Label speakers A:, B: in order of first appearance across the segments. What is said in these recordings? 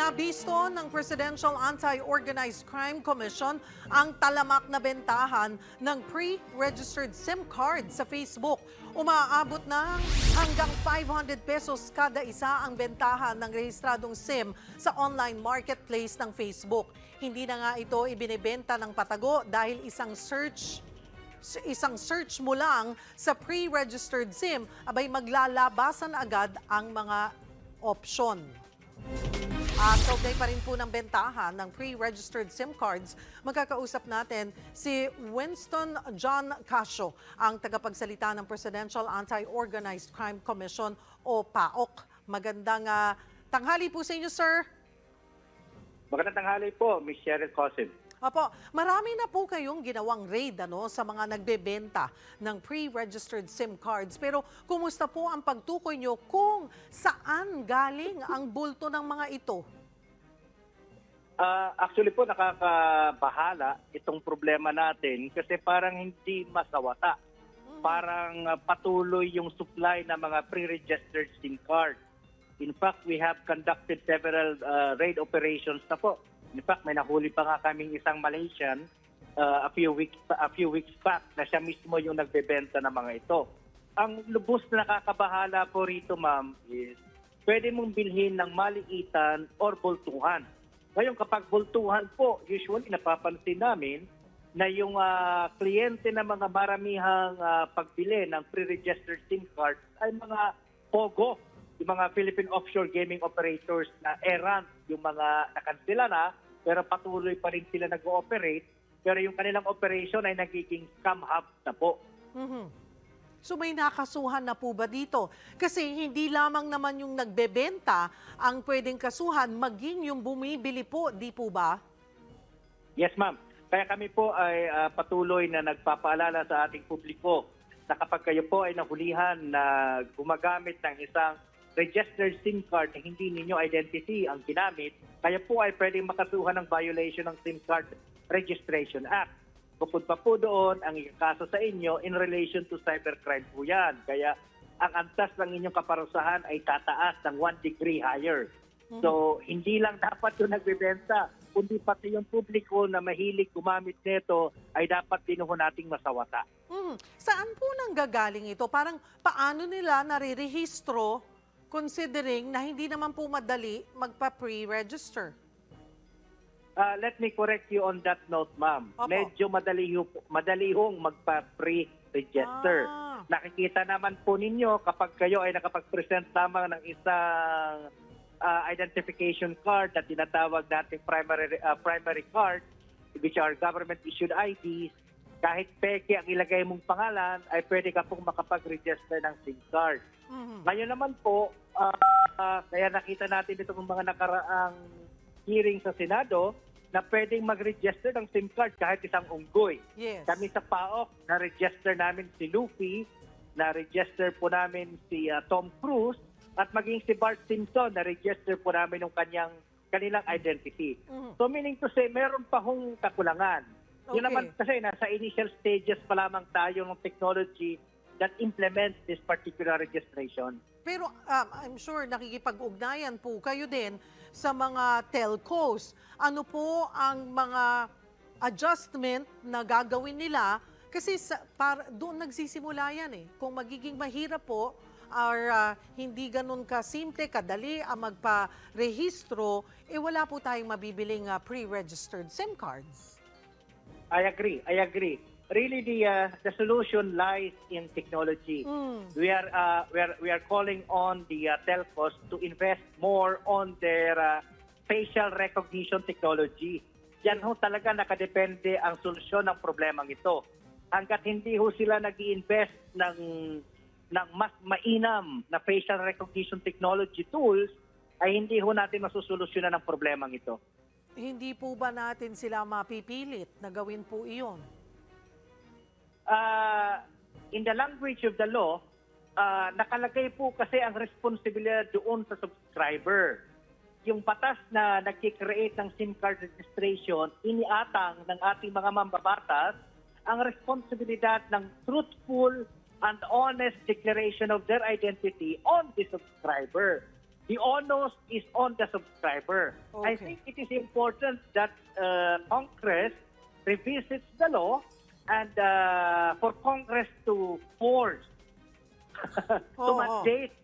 A: Nabisto ng Presidential Anti-Organized Crime Commission ang talamak na bentahan ng pre-registered SIM card sa Facebook. Umaabot na hanggang 500 pesos kada isa ang bentahan ng rehistradong SIM sa online marketplace ng Facebook. Hindi na nga ito ibinebenta ng patago dahil isang search isang search mo lang sa pre-registered SIM, abay maglalabasan agad ang mga option. At kaugnay pa rin po ng bentahan ng pre-registered SIM cards, magkakausap natin si Winston John Casio, ang tagapagsalita ng Presidential Anti-Organized Crime Commission o PAOK. Magandang ah, tanghali po sa inyo, sir.
B: Magandang tanghali po, Miss Cheryl Cosin.
A: Apo, marami na po kayong ginawang raid ano, sa mga nagbebenta ng pre-registered SIM cards. Pero kumusta po ang pagtukoy nyo kung saan galing ang bulto ng mga ito?
B: Ah, actually po, nakakabahala itong problema natin kasi parang hindi masawata. Parang ah, patuloy yung supply ng mga pre-registered SIM card. In fact, we have conducted several ah, raid operations na po. In fact, may nahuli pa nga kaming isang Malaysian ah, a few weeks a few weeks back na siya mismo yung nagbebenta ng mga ito. Ang lubos na nakakabahala po rito, ma'am, is pwede mong bilhin ng maliitan or bultuhan. Ngayon, kapag bultuhan po, usually napapansin namin na yung ah, kliyente ng mga maramihang ah, pagbili ng pre-registered SIM card ay mga POGO, yung mga Philippine Offshore Gaming Operators na errant, yung mga nakansila na, pero patuloy pa rin sila nag-ooperate, pero yung kanilang operation ay nagiging scam hub na po.
A: Mhm. So may nakasuhan na po ba dito? Kasi hindi lamang naman yung nagbebenta ang pwedeng kasuhan, maging yung bumibili po, di po ba?
B: Yes, ma'am. Kaya kami po ay ah, patuloy na nagpapaalala sa ating publiko na kapag kayo po ay nahulihan na gumagamit ng isang registered SIM card na hindi ninyo identity ang ginamit, kayo po ay pwedeng makasuhan ng violation ng SIM Card Registration Act. Bukod pa po doon, ang ikakaso sa inyo in relation to cybercrime po yan. Kaya ang antas ng inyong kaparusahan ay tataas ng one degree higher. So, hindi lang dapat yung nagbebenta, kundi pati yung publiko na mahilig gumamit nito ay dapat din ho nating masawata.
A: Mhm. Saan po nang gagaling ito? Parang paano nila narirehistro considering na hindi naman po madali magpa-pre-register?
B: Ah, let me correct you on that note, ma'am. Medyo madali, madali hong magpa-pre-register.
A: Ah.
B: Nakikita naman po ninyo kapag kayo ay nakapag-present lamang ng isang ah, identification card na tinatawag natin primary ah, primary card which are government issued IDs kahit peke ang ilagay mong pangalan ay pwede ka pong makapag-register ng SIM card.
A: Mhm.
B: Ngayon naman po, ah, ah, kaya nakita natin ito ng mga nakaraang hearing sa Senado na pwedeng mag-register ng SIM card kahit isang unggoy.
A: Yes.
B: Kami sa PAOK, na-register namin si Luffy, na-register po namin si ah, Tom Cruise, at maging si Bart Simpson, na-register po namin yung kanyang kanilang identity.
A: Mhm.
B: So meaning to say, meron pa hong kakulangan. Yun
A: Okay.
B: naman kasi nasa initial stages pa lamang tayo ng technology that implements this particular registration.
A: Pero um, I'm sure nakikipag-ugnayan po kayo din sa mga telcos. Ano po ang mga adjustment na gagawin nila? Kasi sa, para, doon nagsisimula yan eh. Kung magiging mahirap po or ah, hindi ganun kasimple, kadali ang magpa-rehistro, eh wala po tayong mabibiling ah, pre-registered SIM cards.
B: I agree. I agree. Really, the uh, the solution lies in technology.
A: Mm.
B: We are uh, we are we are calling on the uh, telcos to invest more on their uh, facial recognition technology. Yan ho talaga nakadepende ang solusyon ng problemang ito. Hanggat hindi ho sila nag invest ng ng mas mainam na facial recognition technology tools, ay hindi ho natin masusolusyonan ang problemang ito.
A: Hindi po ba natin sila mapipilit na gawin po iyon?
B: uh, in the language of the law, uh, nakalagay po kasi ang responsibilidad doon sa subscriber. Yung batas na nag-create ng SIM card registration, iniatang ng ating mga mambabatas ang responsibilidad ng truthful and honest declaration of their identity on the subscriber. The onus is on the subscriber. I
A: Okay.
B: think it is important that uh, Congress revisits the law and uh, for Congress to force to
A: Oo.
B: mandate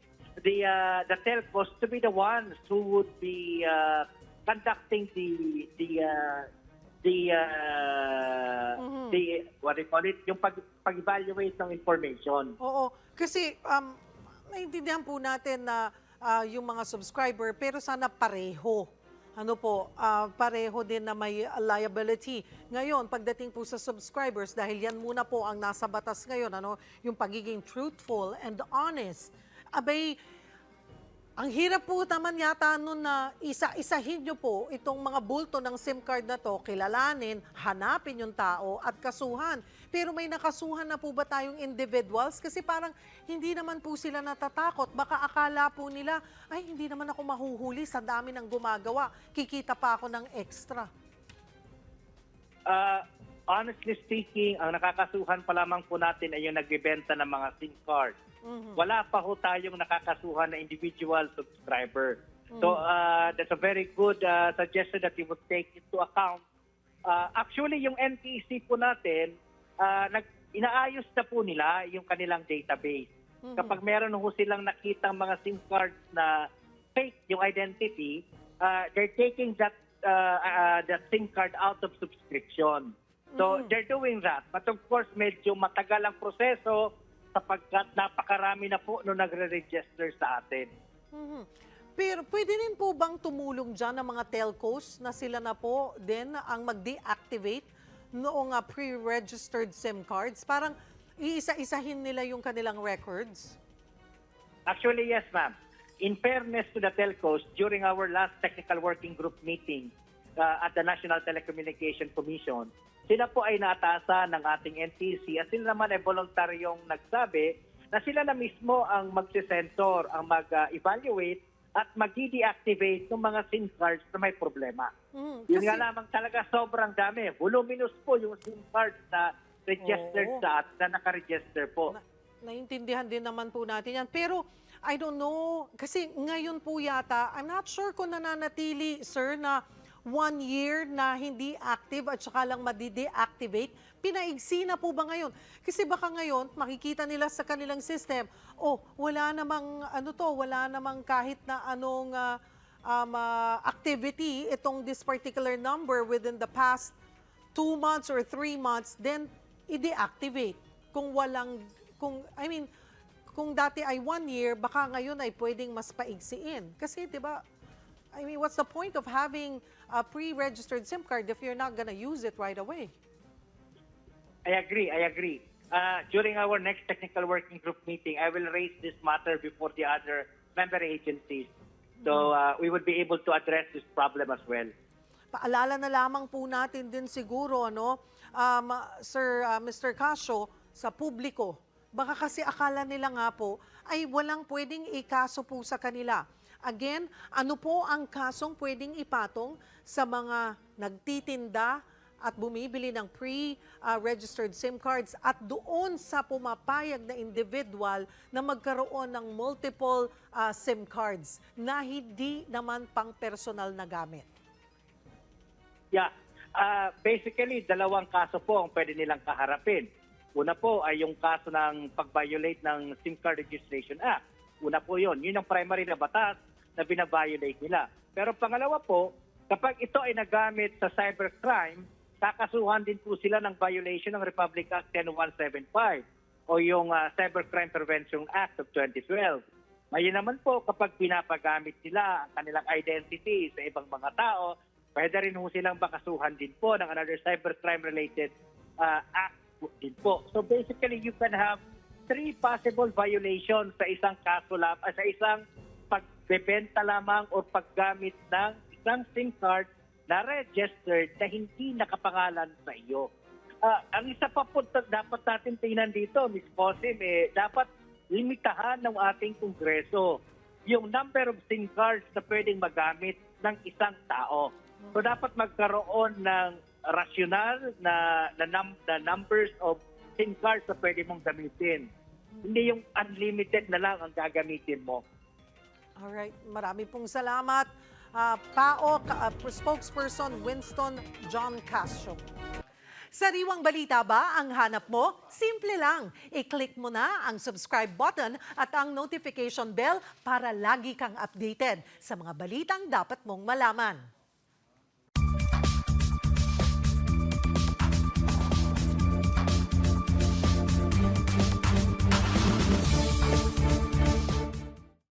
B: the uh, the telcos to be the ones who would be uh, conducting the the uh, the uh,
A: Mhm.
B: the what do you call it yung pag pag-evaluate ng information.
A: Oo, kasi um, naiintindihan po natin na ah, yung mga subscriber, pero sana pareho. Ano po, ah, pareho din na may liability. Ngayon, pagdating po sa subscribers, dahil yan muna po ang nasa batas ngayon, ano, yung pagiging truthful and honest. Abay, ang hirap po naman yata nun na isa-isahin nyo po itong mga bulto ng SIM card na to, kilalanin, hanapin yung tao at kasuhan. Pero may nakasuhan na po ba tayong individuals? Kasi parang hindi naman po sila natatakot. Baka akala po nila, ay hindi naman ako mahuhuli sa dami ng gumagawa. Kikita pa ako ng extra.
B: Uh, honestly speaking, ang nakakasuhan pa lamang po natin ay yung nagbebenta ng mga SIM card.
A: Mhm.
B: Wala pa ho tayong nakakasuhan na individual subscriber. So uh, that's a very good uh, suggestion that you would take into account. Uh, actually, yung NTC po natin, uh, nag, inaayos na po nila yung kanilang database.
A: Mhm.
B: Kapag meron ho silang nakitang mga SIM cards na fake yung identity, uh, they're taking that uh, uh, that SIM card out of subscription. So
A: Mhm.
B: they're doing that. But of course, medyo matagal ang proseso sapagkat napakarami na po nung nagre-register sa atin.
A: Mhm. Pero pwede rin po bang tumulong dyan ng mga telcos na sila na po din ang mag-deactivate noong ah, pre-registered SIM cards? Parang iisa-isahin nila yung kanilang records?
B: Actually, yes, ma'am. In fairness to the telcos, during our last technical working group meeting uh, at the National Telecommunication Commission, sila po ay naatasan ng ating NTC at sila naman ay voluntaryong nagsabi na sila na mismo ang magsisensor, ang mag-evaluate at mag-deactivate ng mga SIM cards na may problema. Yun
A: Kasi-
B: nga lamang talaga sobrang dami. Voluminous po yung SIM cards na registered
A: Oo.
B: sa at na nakaregister po.
A: Na, naintindihan din naman po natin yan. Pero, I don't know, kasi ngayon po yata, I'm not sure kung nananatili, sir, na one year na hindi active at saka lang madi-deactivate. Pinaigsi na po ba ngayon? Kasi baka ngayon, makikita nila sa kanilang system, oh, wala namang, ano to, wala namang kahit na anong ah, um, ah, activity itong this particular number within the past two months or three months, then i-deactivate. Kung walang, kung, I mean, kung dati ay one year, baka ngayon ay pwedeng mas paigsiin. Kasi, di ba, I mean, what's the point of having a pre-registered SIM card if you're not gonna use it right away?
B: I agree, I agree. Uh, during our next technical working group meeting, I will raise this matter before the other member agencies. So uh, we would be able to address this problem as well.
A: Paalala na lamang po natin din siguro, ano, um, Sir uh, Mr. Casio, sa publiko. Baka kasi akala nila nga po ay walang pwedeng ikaso po sa kanila. Again, ano po ang kasong pwedeng ipatong sa mga nagtitinda at bumibili ng pre-registered SIM cards at doon sa pumapayag na individual na magkaroon ng multiple uh, SIM cards na hindi naman pang personal na gamit?
B: Yeah, uh, basically, dalawang kaso po ang pwede nilang kaharapin. Una po ay yung kaso ng pag-violate ng SIM Card Registration Act. Una po yon, yun ang primary na batas na binabiolate nila. Pero pangalawa po, kapag ito ay nagamit sa cybercrime, kakasuhan din po sila ng violation ng Republic Act 10175 o yung uh, Cybercrime Prevention Act of 2012. Ngayon naman po, kapag pinapagamit nila ang kanilang identity sa ibang mga tao, pwede rin ho silang bakasuhan din po ng another cybercrime-related uh, act po- din po. So basically, you can have three possible violations sa isang kaso lam- ah, sa isang pagbebenta lamang o paggamit ng isang SIM card na registered na hindi nakapangalan sa iyo. Ah, ang isa pa po dapat natin tingnan dito, Ms. Cosim, eh, dapat limitahan ng ating Kongreso yung number of SIM cards na pwedeng magamit ng isang tao. So dapat magkaroon ng rational na, na, num- na numbers of SIM cards na pwede mong gamitin. Hindi yung unlimited na lang ang gagamitin mo.
A: Alright, marami pong salamat. Ah, PAO ah, spokesperson Winston John Castro. Sariwang balita ba ang hanap mo? Simple lang. I-click mo na ang subscribe button at ang notification bell para lagi kang updated sa mga balitang dapat mong malaman.